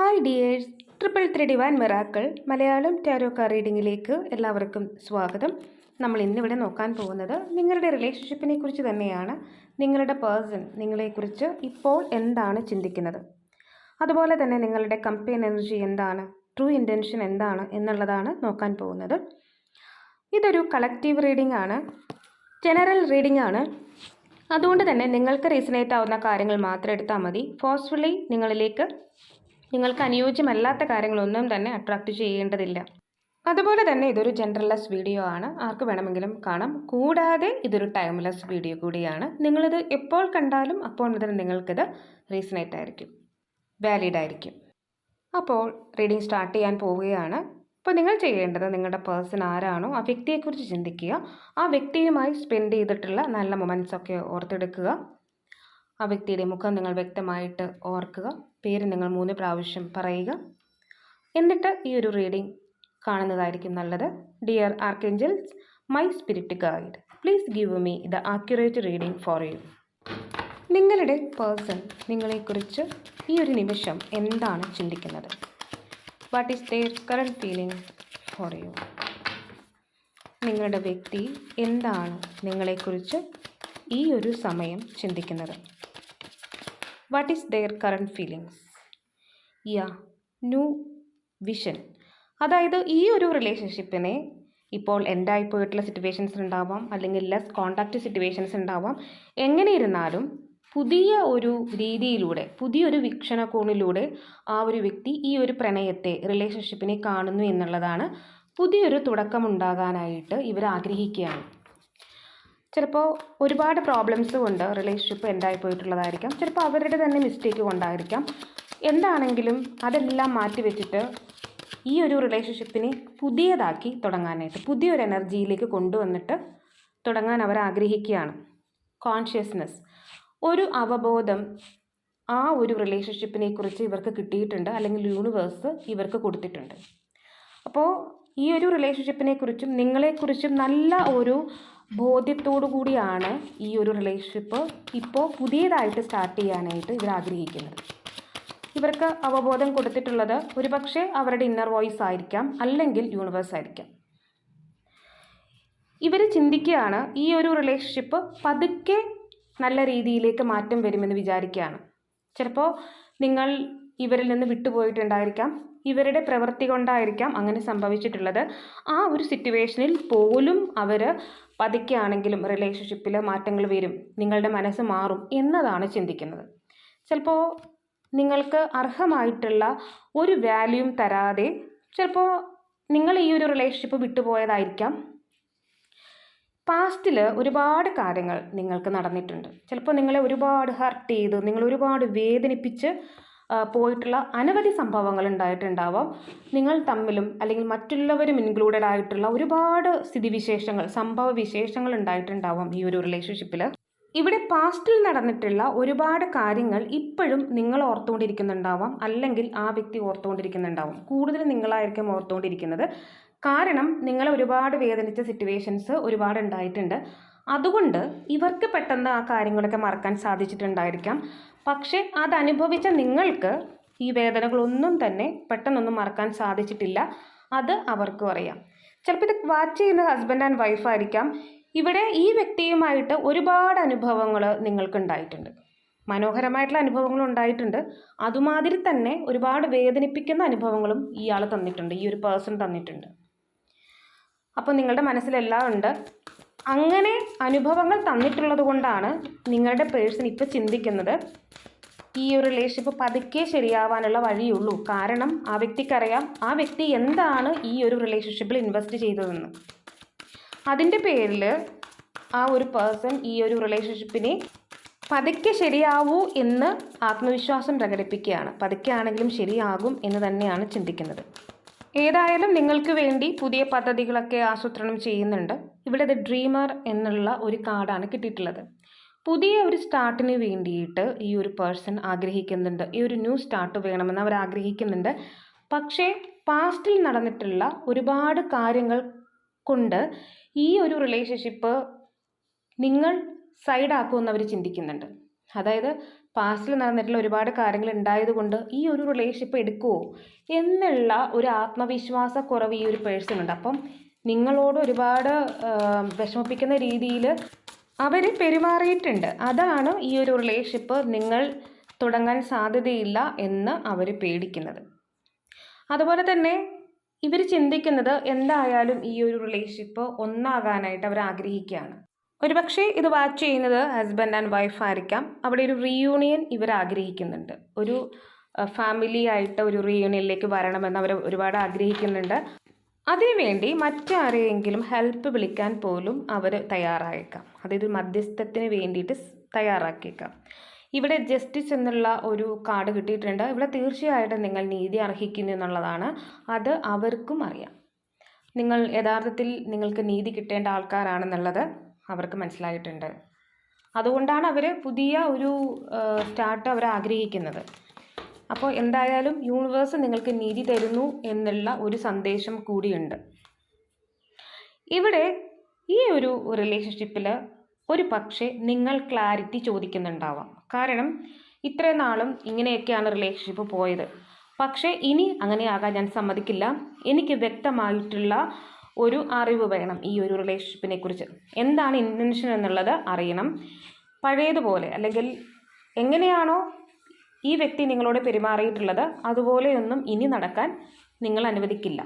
Hi dears triple three divine മെറാക്കൾ Malayalam tarot card റീഡിങ്ങിലേക്ക് എല്ലാവർക്കും സ്വാഗതം. നമ്മൾ ഇന്നിവിടെ നോക്കാൻ പോകുന്നത് നിങ്ങളുടെ റിലേഷൻഷിപ്പിനെ കുറിച്ച് തന്നെയാണ്. നിങ്ങളുടെ പേഴ്സൺ നിങ്ങളെക്കുറിച്ച് ഇപ്പോൾ എന്താണ് ചിന്തിക്കുന്നത്? അതുപോലെ തന്നെ നിങ്ങളുടെ കമ്പയിൻ എനർജി എന്താണ്? ട്രൂ ഇന്റൻഷൻ എന്താണ് എന്നുള്ളതാണ് നോക്കാൻ പോകുന്നത്. ഇതൊരു കളക്റ്റീവ് റീഡിംഗ് ആണ്. ജനറൽ റീഡിംഗ് ആണ്. അതുകൊണ്ട് തന്നെ നിങ്ങൾക്ക് റീസണേറ്റ് ആവുന്ന കാര്യങ്ങൾ മാത്രം എടുത്താൽ മതി. ഫോഴ്സ്ഫുള്ളി നിങ്ങളിലേക്ക് നിങ്ങൾക്ക് അനുയോജ്യമല്ലാത്ത കാര്യങ്ങളൊന്നും തന്നെ അട്രാക്റ്റ് ചെയ്യേണ്ടതില്ല. അതുപോലെ തന്നെ ഇതൊരു ജനറൽലെസ് വീഡിയോ ആണ്. ആർക്ക് വേണമെങ്കിലും കാണാം. കൂടാതെ ഇതൊരു ടൈംലെസ് വീഡിയോ കൂടിയാണ്. നിങ്ങളിത് എപ്പോൾ കണ്ടാലും അപ്പോൾ മുതൽ നിങ്ങൾക്കിത് റീസണേറ്റ് ആയിരിക്കും. വാലിഡ് ആയിരിക്കും. അപ്പോൾ റീഡിംഗ് സ്റ്റാർട്ട് ചെയ്യാൻ പോവുകയാണ്. അപ്പോൾ നിങ്ങൾ ചെയ്യേണ്ടത് നിങ്ങളുടെ പേഴ്സൺ ആരാണോ ആ വ്യക്തിയെക്കുറിച്ച് ചിന്തിക്കുക. ആ വ്യക്തിയുമായി സ്പെൻഡ് ചെയ്തിട്ടുള്ള നല്ല മൊമെന്റ്സ് ഒക്കെ ഓർത്തെടുക്കുക. ആ വ്യക്തിയുടെ മുഖം നിങ്ങൾ വ്യക്തമായിട്ട് ഓർക്കുക. പേര് നിങ്ങൾ മൂന്ന് പ്രാവശ്യം പറയുക. എന്നിട്ട് ഈ ഒരു റീഡിംഗ് കാണുന്നതായിരിക്കും നല്ലത്. Dear archangels my spirit guide please give me the accurate reading for you നിങ്ങളുടെ പേഴ്സൺ നിങ്ങളെക്കുറിച്ച് ഈ ഒരു നിമിഷം എന്താണ് ചിന്തിക്കുന്നത്? What is their current feeling for you നിങ്ങളുടെ വ്യക്തി എന്താണ് നിങ്ങളെക്കുറിച്ച് ഈ ഒരു സമയം ചിന്തിക്കുന്നത്? What is their current feelings yeah new vision അതായത് ഈ ഒരു റിലേഷൻഷിപ്പിനെ ഇപ്പോൾ എൻഡായിപ്പോയിട്ടുള്ള സിറ്റുവേഷൻസ് ഉണ്ടാവാം അല്ലെങ്കിൽ ലെസ് കോണ്ടാക്റ്റ് സിറ്റുവേഷൻസ് ഉണ്ടാവാം എങ്ങനെ ഇരുന്നാലും പുതിയ ഒരു രീതിയിലൂടെ പുതിയൊരു വീക്ഷണകോണിലൂടെ ആ ഒരു വ്യക്തി ഈ ഒരു പ്രണയത്തെ റിലേഷൻഷിപ്പിനെ കാണുന്നു എന്നുള്ളതാണ് പുതിയൊരു തുടക്കമുണ്ടാകാനായിട്ട് ഇവർ ആഗ്രഹിക്കുകയാണ് ചിലപ്പോൾ ഒരുപാട് പ്രോബ്ലംസ് കൊണ്ട് റിലേഷൻഷിപ്പ് എൻഡായി പോയിട്ടുള്ളതായിരിക്കാം. ചിലപ്പോൾ അവരുടെ തന്നെ മിസ്റ്റേക്ക് കൊണ്ടായിരിക്കാം. എന്താണെങ്കിലും അതെല്ലാം മാറ്റി വെച്ചിട്ട് ഈ ഒരു റിലേഷൻഷിപ്പിനെ പുതിയതാക്കി തുടങ്ങാനായിട്ട് പുതിയൊരു എനർജിയിലേക്ക് കൊണ്ടുവന്നിട്ട് തുടങ്ങാൻ അവർ ആഗ്രഹിക്കുകയാണ്. കോൺഷ്യസ്നെസ് ഒരു അവബോധം ആ ഒരു റിലേഷൻഷിപ്പിനെ കുറിച്ച് ഇവർക്ക് കിട്ടിയിട്ടുണ്ട്. അല്ലെങ്കിൽ യൂണിവേഴ്സ് ഇവർക്ക് കൊടുത്തിട്ടുണ്ട്. അപ്പോൾ ഈ ഒരു റിലേഷൻഷിപ്പിനെ കുറിച്ചും നിങ്ങളെക്കുറിച്ചും നല്ല ഒരു ബോധ്യത്തോടു കൂടിയാണ് ഈ ഒരു റിലേഷൻഷിപ്പ് ഇപ്പോൾ പുതിയതായിട്ട് സ്റ്റാർട്ട് ചെയ്യാനായിട്ട് ഇവർ ആഗ്രഹിക്കുന്നത്. ഇവർക്ക് അവബോധം കൊടുത്തിട്ടുള്ളത് ഒരുപക്ഷെ അവരുടെ ഇന്നർ വോയിസ് ആയിരിക്കാം അല്ലെങ്കിൽ യൂണിവേഴ്സ് ആയിരിക്കാം. ഇവർ ചിന്തിക്കുകയാണ് ഈ ഒരു റിലേഷൻഷിപ്പ് പതുക്കെ നല്ല രീതിയിലേക്ക് മാറ്റം വരുമെന്ന് വിചാരിക്കുകയാണ്. ചിലപ്പോൾ നിങ്ങൾ ഇവരിൽ നിന്ന് വിട്ടുപോയിട്ടുണ്ടായിരിക്കാം ഇവരുടെ പ്രവൃത്തി കൊണ്ടായിരിക്കാം അങ്ങനെ സംഭവിച്ചിട്ടുള്ളത്. ആ ഒരു സിറ്റുവേഷനിൽ പോലും അവർ പതുക്കെയാണെങ്കിലും റിലേഷൻഷിപ്പിൽ മാറ്റങ്ങൾ വരും നിങ്ങളുടെ മനസ്സ് മാറും എന്നതാണ് ചിന്തിക്കുന്നത്. ചിലപ്പോൾ നിങ്ങൾക്ക് അർഹമായിട്ടുള്ള ഒരു വാല്യൂം തരാതെ ചിലപ്പോൾ നിങ്ങൾ ഈ ഒരു റിലേഷൻഷിപ്പ് വിട്ടുപോയതായിരിക്കാം. പാസ്റ്റിൽ ഒരുപാട് കാര്യങ്ങൾ നിങ്ങൾക്ക് നടന്നിട്ടുണ്ട്. ചിലപ്പോൾ നിങ്ങളെ ഒരുപാട് ഹർട്ട് ചെയ്ത് നിങ്ങൾ ഒരുപാട് വേദനിപ്പിച്ച് പോയിട്ടുള്ള അനവധി സംഭവങ്ങൾ ഉണ്ടായിട്ടുണ്ടാവാം. നിങ്ങൾ തമ്മിലും അല്ലെങ്കിൽ മറ്റുള്ളവരും ഇൻക്ലൂഡഡ് ആയിട്ടുള്ള ഒരുപാട് സ്ഥിതിവിശേഷങ്ങൾ സംഭവ വിശേഷങ്ങൾ ഉണ്ടായിട്ടുണ്ടാവാം ഈ ഒരു റിലേഷൻഷിപ്പിൽ ഇവിടെ പാസ്റ്റിൽ നടന്നിട്ടുള്ള ഒരുപാട് കാര്യങ്ങൾ ഇപ്പോഴും നിങ്ങൾ ഓർത്തുകൊണ്ടിരിക്കുന്നുണ്ടാവാം. അല്ലെങ്കിൽ ആ വ്യക്തി ഓർത്തുകൊണ്ടിരിക്കുന്നുണ്ടാവും. കൂടുതൽ നിങ്ങളായിരിക്കും ഓർത്തുകൊണ്ടിരിക്കുന്നത്. കാരണം നിങ്ങളെ ഒരുപാട് വേദനിച്ച സിറ്റുവേഷൻസ് ഒരുപാട് ഉണ്ടായിട്ടുണ്ട്. അതുകൊണ്ട് ഇവർക്ക് പെട്ടെന്ന് ആ കാര്യങ്ങളൊക്കെ മറക്കാൻ സാധിച്ചിട്ടുണ്ടായിരിക്കാം. പക്ഷേ അതനുഭവിച്ച നിങ്ങൾക്ക് ഈ വേദനകളൊന്നും തന്നെ പെട്ടെന്നൊന്നും മറക്കാൻ സാധിച്ചിട്ടില്ല. അത് അവർക്കും അറിയാം. ചിലപ്പോൾ ഇത് വാച്ച് ചെയ്യുന്ന ഹസ്ബൻഡ് ആൻഡ് വൈഫായിരിക്കാം ഇവിടെ ഈ വ്യക്തിയുമായിട്ട് ഒരുപാട് അനുഭവങ്ങൾ നിങ്ങൾക്ക് ഉണ്ടായിട്ടുണ്ട് മനോഹരമായിട്ടുള്ള അനുഭവങ്ങളും ഉണ്ടായിട്ടുണ്ട്. അതുമാതിരി തന്നെ ഒരുപാട് വേദനിപ്പിക്കുന്ന അനുഭവങ്ങളും ഇയാൾ തന്നിട്ടുണ്ട്. ഈ ഒരു പേഴ്സൺ തന്നിട്ടുണ്ട്. അപ്പോൾ നിങ്ങളുടെ മനസ്സിലെല്ലാം ഉണ്ട്. അങ്ങനെ അനുഭവങ്ങൾ തന്നിട്ടുള്ളത് കൊണ്ടാണ് നിങ്ങളുടെ പേഴ്സൺ ഇപ്പോൾ ചിന്തിക്കുന്നത്. ഈ ഒരു റിലേഷൻഷിപ്പ് പതുക്കെ ശരിയാവാനുള്ള വഴിയുള്ളൂ കാരണം ആ വ്യക്തിക്കറിയാം ആ വ്യക്തി എന്താണ് ഈ ഒരു റിലേഷൻഷിപ്പിൽ ഇൻവെസ്റ്റ് ചെയ്തതെന്ന്. അതിന്റെ പേരിൽ ആ ഒരു പേഴ്സൺ ഈ ഒരു റിലേഷൻഷിപ്പിനെ പതുക്കെ ശരിയാവൂ എന്ന് ആത്മവിശ്വാസം പ്രകടിപ്പിക്കുകയാണ്. പതുക്കെ ആണെങ്കിലും ശരിയാകും എന്ന് തന്നെയാണ് ചിന്തിക്കുന്നത്. ഏതായാലും നിങ്ങൾക്ക് വേണ്ടി പുതിയ പദ്ധതികളൊക്കെ ആസൂത്രണം ചെയ്യുന്നുണ്ട്. ഇവിടെ ദ ഡ്രീമർ എന്നുള്ള ഒരു കാർഡാണ് കിട്ടിയിട്ടുള്ളത്. പുതിയ ഒരു സ്റ്റാർട്ടിന് വേണ്ടിയിട്ട് ഈ ഒരു പേഴ്സൺ ആഗ്രഹിക്കുന്നുണ്ട്. ഈ ഒരു ന്യൂ സ്റ്റാർട്ട് വേണമെന്ന് അവർ ആഗ്രഹിക്കുന്നുണ്ട്. പക്ഷേ പാസ്റ്റിൽ നടന്നിട്ടുള്ള ഒരുപാട് കാര്യങ്ങൾ കൊണ്ട് ഈ ഒരു റിലേഷൻഷിപ്പ് നിങ്ങൾ സൈഡാക്കുമെന്ന് അവർ ചിന്തിക്കുന്നുണ്ട്. അതായത് പാസ്റ്റിൽ നടന്നിട്ടുള്ള ഒരുപാട് കാര്യങ്ങൾ ഉണ്ടായതുകൊണ്ട് ഈ ഒരു റിലേഷൻഷിപ്പ് എടുക്കുമോ എന്നുള്ള ഒരു ആത്മവിശ്വാസക്കുറവ് ഈ ഒരു പേഴ്സണുണ്ട് അപ്പം നിങ്ങളോട് ഒരുപാട് വിഷമിപ്പിക്കുന്ന രീതിയിൽ അവർ പെരുമാറിയിട്ടുണ്ട്. അതാണ് ഈ ഒരു റിലേഷൻഷിപ്പ് നിങ്ങൾ തുടങ്ങാൻ സാധ്യതയില്ല എന്ന് അവർ പേടിക്കുന്നത്. അതുപോലെ തന്നെ ഇവർ ചിന്തിക്കുന്നത് എന്തായാലും ഈ ഒരു റിലേഷൻഷിപ്പ് ഒന്നാകാനായിട്ട് അവർ ആഗ്രഹിക്കുകയാണ്. ഒരുപക്ഷെ ഇത് വാച്ച് ചെയ്യുന്നത് ഹസ്ബൻഡ് ആൻഡ് വൈഫ് ആയിരിക്കാം. അവിടെ ഒരു റീയൂണിയൻ ഇവർ ആഗ്രഹിക്കുന്നുണ്ട്. ഒരു ഫാമിലി ആയിട്ട് ഒരു റീയൂണിയനിലേക്ക് വരണമെന്ന് അവർ ഒരുപാട് ആഗ്രഹിക്കുന്നുണ്ട്. അതിനുവേണ്ടി മറ്റാരെയെങ്കിലും ഹെൽപ്പ് വിളിക്കാൻ പോലും അവർ തയ്യാറായേക്കാം. അതായത് മധ്യസ്ഥത്തിന് വേണ്ടിയിട്ട് തയ്യാറാക്കിയേക്കാം. ഇവിടെ ജസ്റ്റിസ് എന്നുള്ള ഒരു കാർഡ് കിട്ടിയിട്ടുണ്ട്. ഇവിടെ തീർച്ചയായിട്ടും നിങ്ങൾ നീതി അർഹിക്കുന്നു എന്നുള്ളതാണ്. അത് അവർക്കും അറിയാം. നിങ്ങൾ യഥാർത്ഥത്തിൽ നിങ്ങൾക്ക് നീതി കിട്ടേണ്ട ആൾക്കാരാണെന്നുള്ളത്. അവർക്ക് മനസ്സിലായിട്ടുണ്ട്. അതുകൊണ്ടാണ് അവർ പുതിയ ഒരു സ്റ്റാർട്ട് അവർ ആഗ്രഹിക്കുന്നത്. അപ്പോൾ എന്തായാലും യൂണിവേഴ്സ് നിങ്ങൾക്ക് നീതി തരുന്നു എന്നുള്ള ഒരു സന്ദേശം കൂടിയുണ്ട്. ഇവിടെ ഈ ഒരു റിലേഷൻഷിപ്പിൽ ഒരു പക്ഷേ നിങ്ങൾ ക്ലാരിറ്റി ചോദിക്കുന്നുണ്ടാവാം. കാരണം ഇത്രയും നാളും ഇങ്ങനെയൊക്കെയാണ് റിലേഷൻഷിപ്പ് പോയത്. പക്ഷേ ഇനി അങ്ങനെ അങ്ങനെയാകാൻ ഞാൻ സമ്മതിക്കില്ല. എനിക്ക് വ്യക്തമായിട്ടുള്ള ഒരു അറിവ് വേണം ഈ ഒരു റിലേഷൻഷിപ്പിനെ കുറിച്ച്. എന്താണ് ഇന്റൻഷൻ എന്നുള്ളത് അറിയണം. പഴയതുപോലെ അല്ലെങ്കിൽ എങ്ങനെയാണോ ഈ വ്യക്തി നിങ്ങളോട് പെരുമാറിയിട്ടുള്ളത് അതുപോലെയൊന്നും ഇനി നടക്കാൻ നിങ്ങൾ അനുവദിക്കില്ല.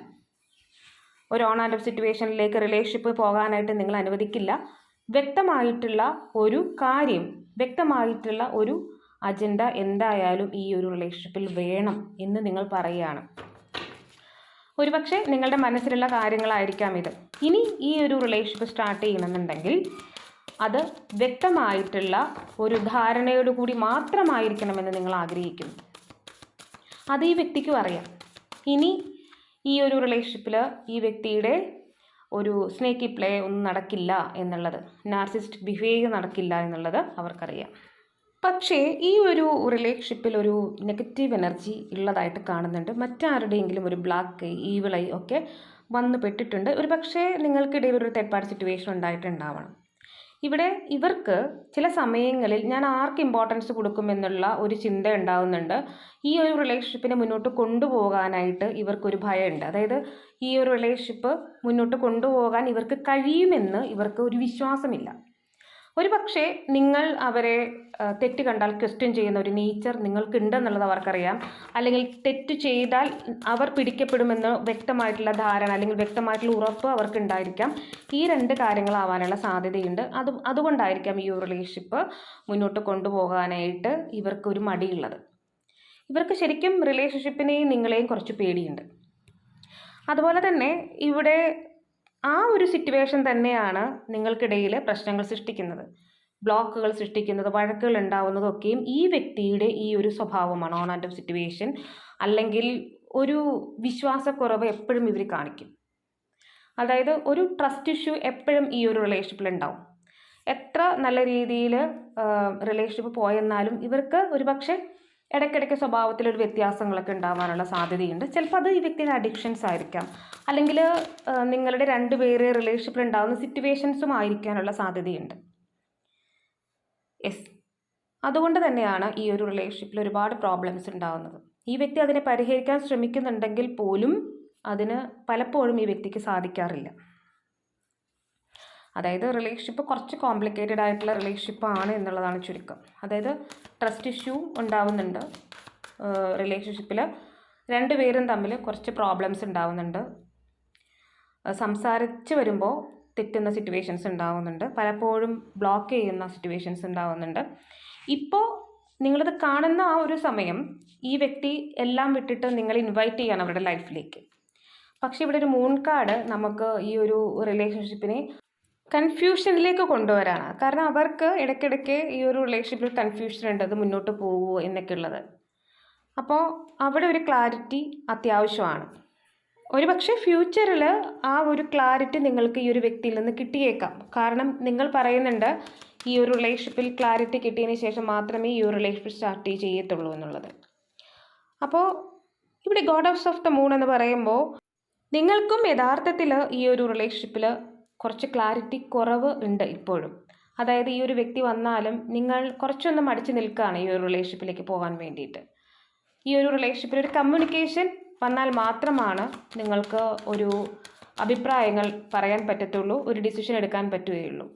ഒരു ഓൺ ആൻഡ് ഓഫ് സിറ്റുവേഷനിലേക്ക് റിലേഷൻഷിപ്പ് പോകാനായിട്ട് നിങ്ങൾ അനുവദിക്കില്ല. വ്യക്തമായിട്ടുള്ള ഒരു കാര്യം വ്യക്തമായിട്ടുള്ള ഒരു അജണ്ട എന്തായാലും ഈ ഒരു റിലേഷൻഷിപ്പിൽ വേണം എന്ന് നിങ്ങൾ പറയുകയാണ്. ഒരുപക്ഷെ നിങ്ങളുടെ മനസ്സിലുള്ള കാര്യങ്ങളായിരിക്കാം ഇത്. ഇനി ഈ ഒരു റിലേഷൻഷിപ്പ് സ്റ്റാർട്ട് ചെയ്യണമെന്നുണ്ടെങ്കിൽ അത് വ്യക്തമായിട്ടുള്ള ഒരു ധാരണയോടുകൂടി മാത്രമായിരിക്കണമെന്ന് നിങ്ങൾ ആഗ്രഹിക്കുന്നു. അത് ഈ വ്യക്തിക്കും അറിയാം ഇനി ഈ ഒരു റിലേഷൻഷിപ്പിൽ ഈ വ്യക്തിയുടെ ഒരു സ്നേക്കി പ്ലേ ഒന്നും നടക്കില്ല എന്നുള്ളത് നാർസിസ്റ്റ് ബിഹേവിയർ നടക്കില്ല എന്നുള്ളത് അവർക്കറിയാം. പക്ഷേ ഈ ഒരു റിലേഷൻഷിപ്പിൽ ഒരു നെഗറ്റീവ് എനർജി ഉള്ളതായിട്ട് കാണുന്നുണ്ട്. മറ്റാരുടെയെങ്കിലും ഒരു ബ്ലാക്ക് ഈവിളൈ ഒക്കെ വന്നു പെട്ടിട്ടുണ്ട്. ഒരു പക്ഷേ നിങ്ങൾക്കിടയിൽ ഒരു തേർഡ് പാർട്ടി സിറ്റുവേഷൻ ഉണ്ടായിട്ടുണ്ടാവണം. ഇവിടെ ഇവർക്ക് ചില സമയങ്ങളിൽ ഞാൻ ആർക്ക് ഇമ്പോർട്ടൻസ് കൊടുക്കുമെന്നുള്ള ഒരു ചിന്ത ഉണ്ടാവുന്നുണ്ട്. ഈ ഒരു റിലേഷൻഷിപ്പിനെ മുന്നോട്ട് കൊണ്ടുപോകാനായിട്ട് ഇവർക്കൊരു ഭയമുണ്ട്. അതായത് ഈ ഒരു റിലേഷൻഷിപ്പ് മുന്നോട്ട് കൊണ്ടുപോകാൻ ഇവർക്ക് കഴിയുമെന്ന് ഇവർക്ക് ഒരു വിശ്വാസമില്ല. ഒരു പക്ഷേ നിങ്ങൾ അവരെ തെറ്റ് കണ്ടാൽ ക്വസ്റ്റ്യൻ ചെയ്യുന്ന ഒരു നേച്ചർ നിങ്ങൾക്കുണ്ടെന്നുള്ളത് അവർക്കറിയാം. അല്ലെങ്കിൽ തെറ്റ് ചെയ്താൽ അവർ പിടിക്കപ്പെടുമെന്ന് വ്യക്തമായിട്ടുള്ള ധാരണ അല്ലെങ്കിൽ വ്യക്തമായിട്ടുള്ള ഉറപ്പ് അവർക്കുണ്ടായിരിക്കാം. ഈ രണ്ട് കാര്യങ്ങളാവാനുള്ള സാധ്യതയുണ്ട്. അത് അതുകൊണ്ടായിരിക്കാം ഈ റിലേഷൻഷിപ്പ് മുന്നോട്ട് കൊണ്ടുപോകാനായിട്ട് ഇവർക്കൊരു മടിയുള്ളത്. ഇവർക്ക് ശരിക്കും റിലേഷൻഷിപ്പിനെയും നിങ്ങളെയും കുറച്ച് പേടിയുണ്ട്. അതുപോലെ തന്നെ ഇവിടെ ആ ഒരു സിറ്റുവേഷൻ തന്നെയാണ് നിങ്ങൾക്കിടയിൽ പ്രശ്നങ്ങൾ സൃഷ്ടിക്കുന്നത്. ബ്ലോക്കുകൾ സൃഷ്ടിക്കുന്നത് വഴക്കുകൾ ഉണ്ടാവുന്നതൊക്കെയും ഈ വ്യക്തിയുടെ ഈ ഒരു സ്വഭാവമാണ് ഓൺ ആൻഡ് ഓഫ് സിറ്റുവേഷൻ അല്ലെങ്കിൽ ഒരു വിശ്വാസക്കുറവ് എപ്പോഴും ഇവർ കാണിക്കും. അതായത് ഒരു ട്രസ്റ്റ് ഇഷ്യൂ എപ്പോഴും ഈ ഒരു റിലേഷൻഷിപ്പിൽ ഉണ്ടാവും. എത്ര നല്ല രീതിയിൽ റിലേഷൻഷിപ്പ് പോയെന്നാലും ഇവർക്ക് ഒരുപക്ഷെ ഇടയ്ക്കിടയ്ക്ക് സ്വഭാവത്തിൽ ഒരു വ്യത്യാസങ്ങളൊക്കെ ഉണ്ടാവാനുള്ള സാധ്യതയുണ്ട്. ചിലപ്പോൾ അത് ഈ വ്യക്തിയുടെ അഡിക്ഷൻസ് ആയിരിക്കാം. അല്ലെങ്കിൽ നിങ്ങളുടെ രണ്ട് പേര് റിലേഷൻഷിപ്പിൽ ഉണ്ടാകുന്ന സിറ്റുവേഷൻസും ആയിരിക്കാനുള്ള സാധ്യതയുണ്ട്. യെസ് അതുകൊണ്ട് തന്നെയാണ് ഈ ഒരു റിലേഷൻഷിപ്പിൽ ഒരുപാട് പ്രോബ്ലംസ് ഉണ്ടാകുന്നത് ഈ വ്യക്തി അതിനെ പരിഹരിക്കാൻ ശ്രമിക്കുന്നുണ്ടെങ്കിൽ പോലും അതിന് പലപ്പോഴും ഈ വ്യക്തിക്ക് സാധിക്കാറില്ല. അതായത് റിലേഷൻഷിപ്പ് കുറച്ച് കോംപ്ലിക്കേറ്റഡ് ആയിട്ടുള്ള റിലേഷൻഷിപ്പ് ആണ് എന്നുള്ളതാണ് ചുരുക്കം. അതായത് ട്രസ്റ്റ് ഇഷ്യൂ ഉണ്ടാവുന്നുണ്ട്. റിലേഷൻഷിപ്പിൽ രണ്ടുപേരും തമ്മിൽ കുറച്ച് പ്രോബ്ലംസ് ഉണ്ടാവുന്നുണ്ട്. സംസാരിച്ച് വരുമ്പോൾ തെറ്റുന്ന സിറ്റുവേഷൻസ് ഉണ്ടാവുന്നുണ്ട്. പലപ്പോഴും ബ്ലോക്ക് ചെയ്യുന്ന സിറ്റുവേഷൻസ് ഉണ്ടാവുന്നുണ്ട്. ഇപ്പോൾ നിങ്ങളിത് കാണുന്ന ആ ഒരു സമയം ഈ വ്യക്തി എല്ലാം വിട്ടിട്ട് നിങ്ങൾ ഇൻവൈറ്റ് ചെയ്യണം അവരുടെ ലൈഫിലേക്ക് പക്ഷേ ഇവിടെ ഒരു മൂൺ കാർഡ് നമുക്ക് ഈ ഒരു റിലേഷൻഷിപ്പിനെ കൺഫ്യൂഷനിലേക്ക് കൊണ്ടുവരാണ് കാരണം അവർക്ക് ഇടയ്ക്കിടയ്ക്ക് ഈ ഒരു റിലേഷൻഷിപ്പിൽ കൺഫ്യൂഷൻ ഉണ്ട് അത് മുന്നോട്ട് പോകുമോ എന്നൊക്കെ ഉള്ളത്. അപ്പോൾ അവിടെ ഒരു ക്ലാരിറ്റി അത്യാവശ്യമാണ്. ഒരു പക്ഷേ ഫ്യൂച്ചറിൽ ആ ഒരു ക്ലാരിറ്റി നിങ്ങൾക്ക് ഈ ഒരു വ്യക്തിയിൽ നിന്ന് കിട്ടിയേക്കാം. കാരണം നിങ്ങൾ പറയുന്നുണ്ട് ഈ ഒരു റിലേഷൻഷിപ്പിൽ ക്ലാരിറ്റി കിട്ടിയതിന് ശേഷം മാത്രമേ ഈ ഒരു റിലേഷൻഷിപ്പ് സ്റ്റാർട്ട് ചെയ്യത്തുള്ളൂ എന്നുള്ളത്. അപ്പോൾ ഇവിടെ god of of the moon എന്ന് പറയുമ്പോൾ നിങ്ങൾക്കും യഥാർത്ഥത്തിൽ ഈ ഒരു റിലേഷൻഷിപ്പിൽ കുറച്ച് ക്ലാരിറ്റി കുറവ് ഉണ്ട് ഇപ്പോഴും. അതായത് ഈ ഒരു വ്യക്തി വന്നാലും നിങ്ങൾ കുറച്ചൊന്ന് മടിച്ചു നിൽക്കുകയാണ് ഈ ഒരു റിലേഷൻഷിപ്പിലേക്ക് പോകാൻ വേണ്ടിയിട്ട്. ഈ ഒരു റിലേഷൻഷിപ്പിൽ ഒരു കമ്മ്യൂണിക്കേഷൻ വന്നാൽ മാത്രമാണ് നിങ്ങൾക്ക് ഒരു അഭിപ്രായങ്ങൾ പറയാൻ പറ്റത്തുള്ളൂ ഒരു ഡിസിഷൻ എടുക്കാൻ പറ്റുകയുള്ളൂ.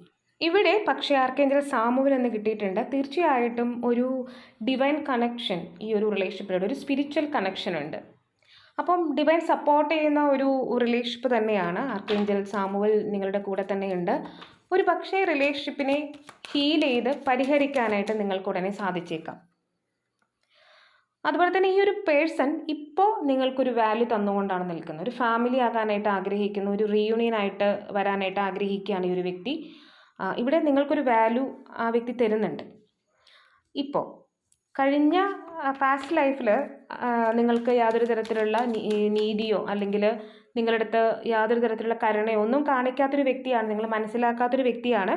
ഇവിടെ പക്ഷേ ആർക്കെങ്കിലും സാമൂഹ്യം എന്ന് കിട്ടിയിട്ടുണ്ട് തീർച്ചയായിട്ടും ഒരു ഡിവൈൻ കണക്ഷൻ ഈ ഒരു റിലേഷൻഷിപ്പിലൂടെ ഒരു സ്പിരിച്വൽ കണക്ഷൻ ഉണ്ട്. അപ്പം ഡിവൈൻ സപ്പോർട്ട് ചെയ്യുന്ന ഒരു റിലേഷൻഷിപ്പ് തന്നെയാണ് ആർക്കേഞ്ചൽ സാമുവൽ നിങ്ങളുടെ കൂടെ തന്നെയുണ്ട്. ഒരു പക്ഷേ റിലേഷൻഷിപ്പിനെ ഹീൽ ചെയ്ത് പരിഹരിക്കാനായിട്ട് നിങ്ങൾക്ക് ഉടനെ സാധിച്ചേക്കാം. അതുപോലെ തന്നെ ഈ ഒരു പേഴ്സൺ ഇപ്പോൾ നിങ്ങൾക്കൊരു വാല്യൂ തന്നുകൊണ്ടാണ് നിൽക്കുന്നത്. ഒരു ഫാമിലി ആകാനായിട്ട് ആഗ്രഹിക്കുന്ന ഒരു റീയൂണിയൻ ആയിട്ട് വരാനായിട്ട് ആഗ്രഹിക്കുകയാണ് ഈ ഒരു വ്യക്തി. ഇവിടെ നിങ്ങൾക്കൊരു വാല്യൂ ആ വ്യക്തി തരുന്നുണ്ട്. ഇപ്പോൾ കഴിഞ്ഞ പാസ്റ്റ് ലൈഫിൽ നിങ്ങൾക്ക് യാതൊരു തരത്തിലുള്ള നീതിയോ അല്ലെങ്കിൽ നിങ്ങളുടെ അടുത്ത് യാതൊരു തരത്തിലുള്ള കരുണയോ ഒന്നും കാണിക്കാത്തൊരു വ്യക്തിയാണ്. നിങ്ങൾ മനസ്സിലാക്കാത്തൊരു വ്യക്തിയാണ്.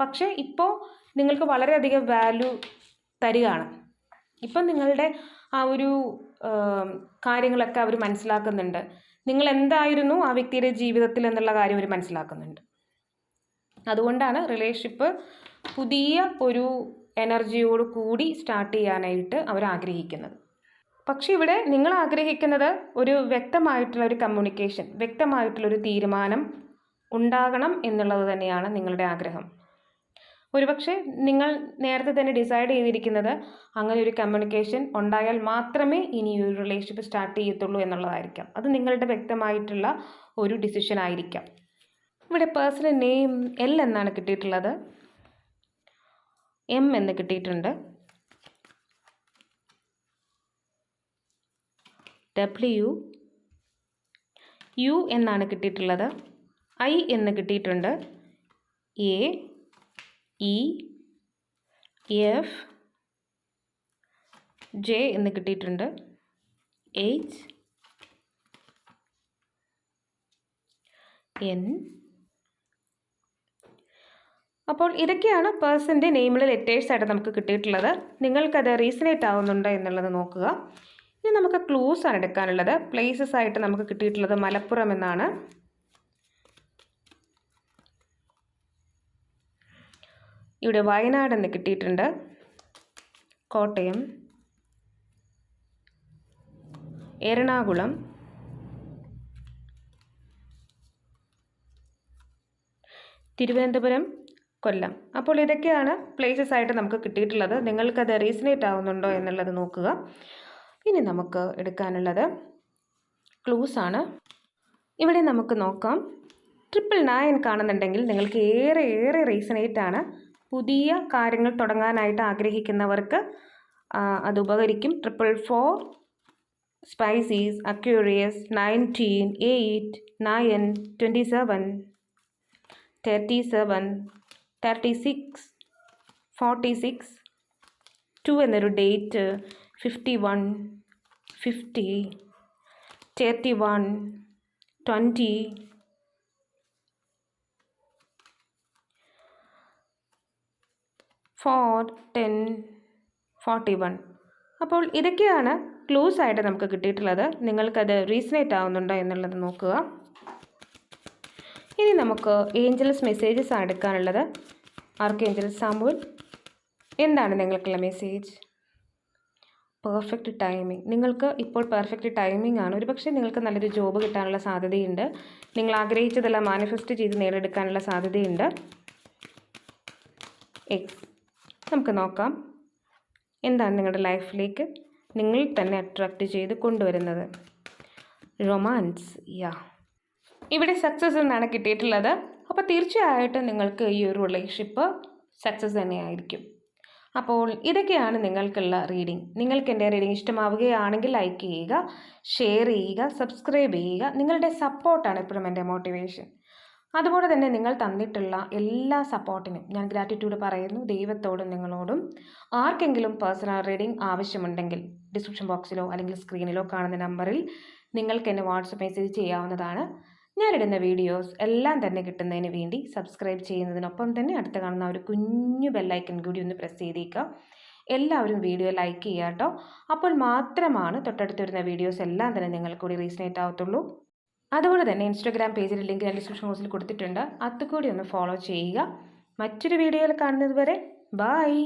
പക്ഷേ ഇപ്പോൾ നിങ്ങൾക്ക് വളരെയധികം വാല്യൂ തരികയാണ്. ഇപ്പം നിങ്ങളുടെ ആ ഒരു കാര്യങ്ങളൊക്കെ അവർ മനസ്സിലാക്കുന്നുണ്ട്. നിങ്ങൾ എന്തായിരുന്നു ആ വ്യക്തിയുടെ ജീവിതത്തിൽ എന്നുള്ള കാര്യം അവർ മനസ്സിലാക്കുന്നുണ്ട്. അതുകൊണ്ടാണ് റിലേഷൻഷിപ്പ് പുതിയ ഒരു എനർജിയോട് കൂടി സ്റ്റാർട്ട് ചെയ്യാനായിട്ട് അവർ ആഗ്രഹിക്കുന്നത്. പക്ഷേ ഇവിടെ നിങ്ങൾ ആഗ്രഹിക്കുന്നത് ഒരു വ്യക്തമായിട്ടുള്ള ഒരു കമ്മ്യൂണിക്കേഷൻ വ്യക്തമായിട്ടുള്ള ഒരു തീരുമാനം ഉണ്ടാകണം എന്നുള്ളത് തന്നെയാണ് നിങ്ങളുടെ ആഗ്രഹം. ഒരുപക്ഷെ നിങ്ങൾ നേരത്തെ തന്നെ ഡിസൈഡ് ചെയ്തിരിക്കുന്നത് അങ്ങനെ ഒരു കമ്മ്യൂണിക്കേഷൻ ഉണ്ടായാൽ മാത്രമേ ഇനി ഒരു റിലേഷൻഷിപ്പ് സ്റ്റാർട്ട് ചെയ്യത്തുള്ളൂ എന്നുള്ളതായിരിക്കാം. അത് നിങ്ങളുടെ വ്യക്തമായിട്ടുള്ള ഒരു ഡിസിഷൻ ആയിരിക്കാം. ഇവിടെ പേഴ്സണൽ നെയിം എൽ എന്നാണ് കിട്ടിയിട്ടുള്ളത്. എം എന്ന് കിട്ടിയിട്ടുണ്ട്. ഡബ്ല്യു യു എന്നാണ് കിട്ടിയിട്ടുള്ളത്. ഐ എന്ന് കിട്ടിയിട്ടുണ്ട്. എ ഇ എഫ് ജെ എന്ന് കിട്ടിയിട്ടുണ്ട്. എച്ച് എൻ അപ്പോൾ ഇതൊക്കെയാണ് പേഴ്സന്റെ നെയിമിലെ ലെറ്റേഴ്സ് ആയിട്ട് നമുക്ക് കിട്ടിയിട്ടുള്ളത്. നിങ്ങൾക്കത് റീസണേറ്റ് ആവുന്നുണ്ടോ എന്നുള്ളത് നോക്കുക. ഇനി നമുക്ക് ക്ലൂസ് ആണ് എടുക്കാനുള്ളത്. പ്ലേസസ് ആയിട്ട് നമുക്ക് കിട്ടിയിട്ടുള്ളത് മലപ്പുറം എന്നാണ്. ഇവിടെ വയനാട് എന്ന് കിട്ടിയിട്ടുണ്ട്. കോട്ടയം. എറണാകുളം. തിരുവനന്തപുരം. കൊല്ലം. അപ്പോൾ ഇതൊക്കെയാണ് പ്ലേസസ് ആയിട്ട് നമുക്ക് കിട്ടിയിട്ടുള്ളത്. നിങ്ങൾക്കത് റീസണേറ്റ് ആവുന്നുണ്ടോ എന്നുള്ളത് നോക്കുക. ഇനി നമുക്ക് എടുക്കാനുള്ളത് ക്ലൂസ് ആണ്. ഇവിടെ നമുക്ക് നോക്കാം. ട്രിപ്പിൾ നയൻ കാണുന്നുണ്ടെങ്കിൽ നിങ്ങൾക്ക് ഏറെ ഏറെ റീസണേറ്റ് ആണ്. പുതിയ കാര്യങ്ങൾ തുടങ്ങാനായിട്ട് ആഗ്രഹിക്കുന്നവർക്ക് അത് ഉപകരിക്കും. Triple four Pisces Aquarius nineteen eight nine twenty seven thirty seven thirty six forty six two എന്നൊരു date fifty one fifty thirty one twenty four ten forty one അപ്പോൾ ഇതൊക്കെയാണ് ക്ലൂസ് ആയിട്ട് നമുക്ക് കിട്ടിയിട്ടുള്ളത്. നിങ്ങൾക്കത് റീസണേറ്റ് ആവുന്നുണ്ടോ എന്നുള്ളത് നോക്കുക. ഇനി നമുക്ക് ഏഞ്ചൽസ് മെസ്സേജസ് ആണ് എടുക്കാനുള്ളത്. ആർക്ക് ഏഞ്ചൽസ്? സാമ്പൂൽ എന്താണ് നിങ്ങൾക്കുള്ള മെസ്സേജ് പെർഫെക്റ്റ് ടൈമിംഗ് നിങ്ങൾക്ക് ഇപ്പോൾ പെർഫെക്റ്റ് ടൈമിംഗ് ആണ്. ഒരുപക്ഷെ നിങ്ങൾക്ക് നല്ലൊരു ജോബ് കിട്ടാനുള്ള സാധ്യതയുണ്ട്. നിങ്ങൾ ആഗ്രഹിച്ചതെല്ലാം മാനിഫെസ്റ്റ് ചെയ്ത് നേടിയെടുക്കാനുള്ള സാധ്യതയുണ്ട്. നമുക്ക് നോക്കാം. എന്താണ് നിങ്ങളുടെ ലൈഫിലേക്ക് നിങ്ങൾ തന്നെ അട്രാക്റ്റ് ചെയ്ത് കൊണ്ടുവരുന്നത്? റൊമാൻസ് യാ ഇവിടെ സക്സസ് എന്നാണ് കിട്ടിയിട്ടുള്ളത്. അപ്പോൾ തീർച്ചയായിട്ടും നിങ്ങൾക്ക് ഈ ഒരു റിലേഷൻഷിപ്പ് സക്സസ് തന്നെയായിരിക്കും. അപ്പോൾ ഇതൊക്കെയാണ് നിങ്ങൾക്കുള്ള റീഡിംഗ് നിങ്ങൾക്ക് എന്റെ റീഡിംഗ് ഇഷ്ടമാവുകയാണെങ്കിൽ ലൈക്ക് ചെയ്യുക ഷെയർ ചെയ്യുക സബ്സ്ക്രൈബ് ചെയ്യുക. നിങ്ങളുടെ സപ്പോർട്ടാണ് എപ്പോഴും എന്റെ മോട്ടിവേഷൻ അതുപോലെ തന്നെ നിങ്ങൾ തന്നിട്ടുള്ള എല്ലാ സപ്പോർട്ടിനും ഞാൻ ഗ്രാറ്റിറ്റ്യൂഡ് പറയുന്നു. ദൈവത്തോടും നിങ്ങളോടും. ആർക്കെങ്കിലും പേഴ്സണൽ റീഡിംഗ് ആവശ്യമുണ്ടെങ്കിൽ ഡിസ്ക്രിപ്ഷൻ ബോക്സിലോ അല്ലെങ്കിൽ സ്ക്രീനിലോ കാണുന്ന നമ്പറിൽ നിങ്ങൾക്ക് എന്നെ വാട്സപ്പ് മെസ്സേജ് ചെയ്യാവുന്നതാണ്. ഞാനിടുന്ന വീഡിയോസ് എല്ലാം തന്നെ കിട്ടുന്നതിന് വേണ്ടി സബ്സ്ക്രൈബ് ചെയ്യുന്നതിനൊപ്പം തന്നെ അടുത്ത് കാണുന്ന ഒരു കുഞ്ഞു ബെല്ലൈക്കൺ കൂടി ഒന്ന് പ്രസ് ചെയ്തേക്കുക. എല്ലാവരും വീഡിയോ ലൈക്ക് ചെയ്യുക കേട്ടോ. അപ്പോൾ മാത്രമാണ് തൊട്ടടുത്ത് വരുന്ന വീഡിയോസ് എല്ലാം തന്നെ നിങ്ങൾക്ക് കൂടി റീസണേറ്റ് ആവത്തുള്ളൂ. അതുപോലെ തന്നെ ഇൻസ്റ്റാഗ്രാം പേജിൽ ലിങ്ക് ഞാൻ ഡിസ്ക്രിപ്ഷൻ ബോക്സിൽ കൊടുത്തിട്ടുണ്ട്. അതുകൂടി ഒന്ന് ഫോളോ ചെയ്യുക. മറ്റൊരു വീഡിയോയിൽ കാണുന്നതുവരെ ബായ്